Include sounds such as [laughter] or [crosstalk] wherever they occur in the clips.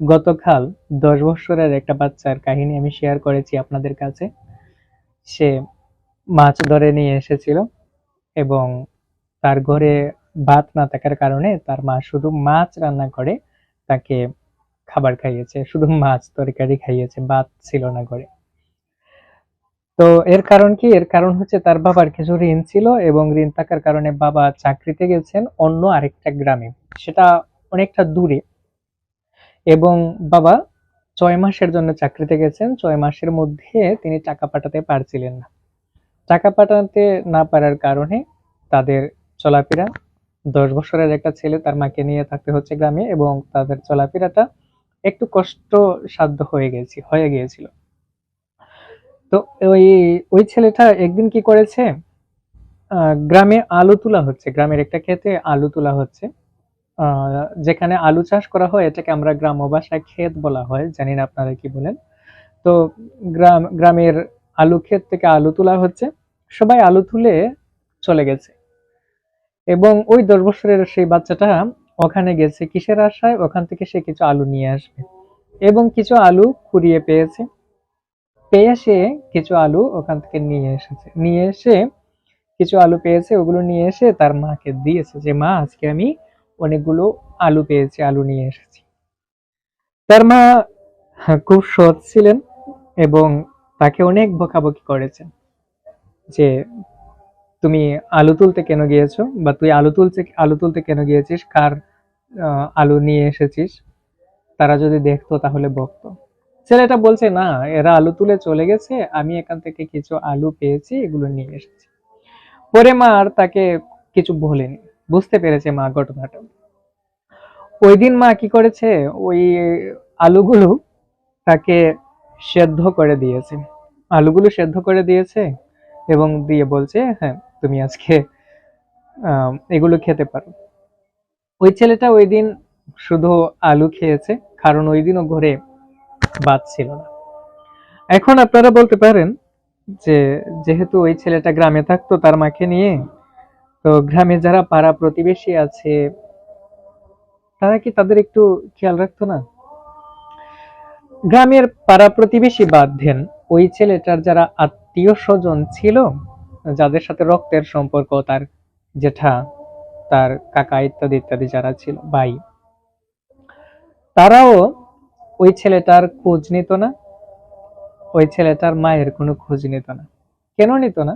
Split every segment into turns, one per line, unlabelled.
গতকাল দশ বছরের একটা বাচ্চার কাহিনী আমি শেয়ার করেছি আপনাদের কাছে। সে মাছ ধরে নিয়ে এসেছিল এবং তার ঘরে ভাত না থাকার কারণে তার মা শুধু মাছ রান্না করে তাকে খাবার খাইয়েছে, শুধু মাছ তরকারি খাইয়েছে, ভাত ছিল না ঘরে। তো এর কারণ কি? এর কারণ হচ্ছে তার বাবার কিছু ঋণ ছিল এবং ঋণ থাকার কারণে বাবা চাকরিতে গেছেন অন্য আরেকটা গ্রামে। সেটা অনেকটা দূরে। এবং বাবা ছয় মাসের জন্য চাকরিতে গেছেন। ছয় মাসের মধ্যে তিনি টাকা পাঠাতে পারছিলেন না। টাকা পাঠাতে না পারার কারণে তাদের চলাফেরা, দশ বছরের একটা ছেলে তার মাকে নিয়ে থাকতে হচ্ছে গ্রামে এবং তাদের চলাফেরাটা একটু কষ্ট সাধ্য হয়ে গেছে, হয়ে গিয়েছিল। তো ওই ওই ছেলেটা একদিন কি করেছে? গ্রামে আলু তোলা হচ্ছে। গ্রামের একটা ক্ষেতে আলু তোলা হচ্ছে। যেখানে আলু চাষ করা হয়, এটাকে আমরা গ্রাম্য ভাষায় ক্ষেত বলা হয়। জানি না আপনারা কি বলেন। তো গ্রাম, গ্রামের আলু ক্ষেত থেকে আলু তোলা হচ্ছে। সবাই আলু তুলে চলে গেছে। এবং ওই দশ বছরের সেই বাচ্চাটা ওখানে গেছে কিসের আশায়? ওখান থেকে সে কিছু আলু নিয়ে আসবে। এবং কিছু আলু কুড়িয়ে পেয়েছে। পেয়ে সে কিছু আলু ওখান থেকে নিয়ে এসেছে। নিয়ে এসে কিছু আলু পেয়েছে, ওগুলো নিয়ে এসে তার মাকে দিয়েছে যে, মা, আজকে আমি অনেকগুলো আলু পেয়েছি, আলু নিয়ে এসেছি। তার মা খুব সৎ ছিলেন এবং তাকে অনেক বকাবকি করেছেন যে, তুমি আলু তুলতে কেন গিয়েছো বা তুই আলু তুলতে আলু তুলতে কেন গিয়েছিস? কার আলু নিয়ে এসেছিস? তারা যদি দেখতো তাহলে বকতো। ছেলেটা বলছে, না, এরা আলু তুলে চলে গেছে, আমি এখান থেকে কিছু আলু পেয়েছি, এগুলো নিয়ে এসেছি। পরে মা আর তাকে কিছু বলেনি। বুঝতে পেরেছে মা ঘটনাটা ওই দিন মা কি করেছে? ওই আলুগুলো তাকে সেদ্ধ করে দিয়েছে। আলুগুলো সেদ্ধ করে দিয়েছে এবং দিয়ে বলছে হ্যাঁ তুমি আজকে এগুলো খেতে পারো। ওই ছেলেটা ওই দিন শুধু আলু খেয়েছে, কারণ ওই দিনও ঘরে ভাত ছিল না। এখন আপনারা বলতে পারেন যে, যেহেতু ওই ছেলেটা গ্রামে থাকতো, তার মাকে নিয়ে তো গ্রামে যারা পাড়া প্রতিবেশী আছে, তারা কি তাদের একটু খেয়াল রাখতো না? গ্রামের পাড়া প্রতিবেশী বাদ দেন, ওই ছেলেটার যারা আত্মীয় স্বজন ছিল, যাদের সাথে রক্তের সম্পর্ক, তার জেঠা, তার কাকা ইত্যাদি ইত্যাদি যারা ছিল, ভাই, তারাও ওই ছেলেটার খোঁজ নিত না, ওই ছেলেটার মায়ের কোনো খোঁজ নিত না। কেন নিত না?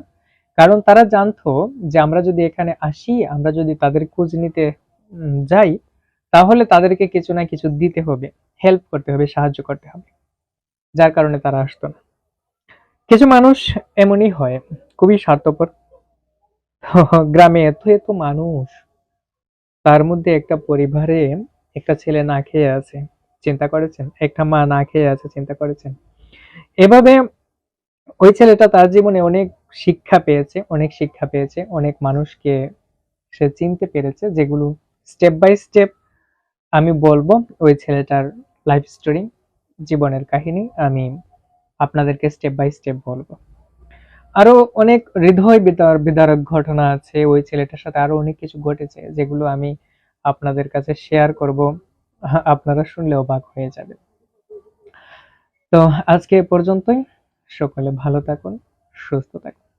কারণ তারা জানতো যে আমরা যদি এখানে আসি, আমরা যদি তাদের খোঁজ নিতে যাই, তাহলে তাদেরকে কিছু না কিছু দিতে হবে হেল্প করতে হবে, সাহায্য করতে হবে। যার কারণে তারা আসতো না। কিছু মানুষ এমনই হয়, খুবই স্বার্থপর। [laughs] গ্রামে এত এত মানুষ, তার মধ্যে একটা পরিবারে একটা ছেলে না খেয়ে আছে, চিন্তা করেছেন? একটা মা না খেয়ে আছে, চিন্তা করেছেন? এভাবে ওই ছেলেটা তার জীবনে অনেক শিক্ষা পেয়েছে, অনেক শিক্ষা পেয়েছে, অনেক মানুষকে সে চিনতে পেরেছে যেগুলো স্টেপ বাই স্টেপ আমি বলব ওই ছেলেটার লাইফ স্টোরি জীবনের কাহিনী আমি আপনাদেরকে স্টেপ বাই স্টেপ বলব। আরও অনেক হৃদয় বিদার, বিদারক ঘটনা আছে, ওই ছেলেটার সাথে আরও অনেক কিছু ঘটেছে যেগুলো আমি আপনাদের কাছে শেয়ার করব, আপনারা শুনলে অবাক হয়ে যাবে তো আজকে এ পর্যন্তই, সকলে ভালো থাকুন। সুস্থ থাকুন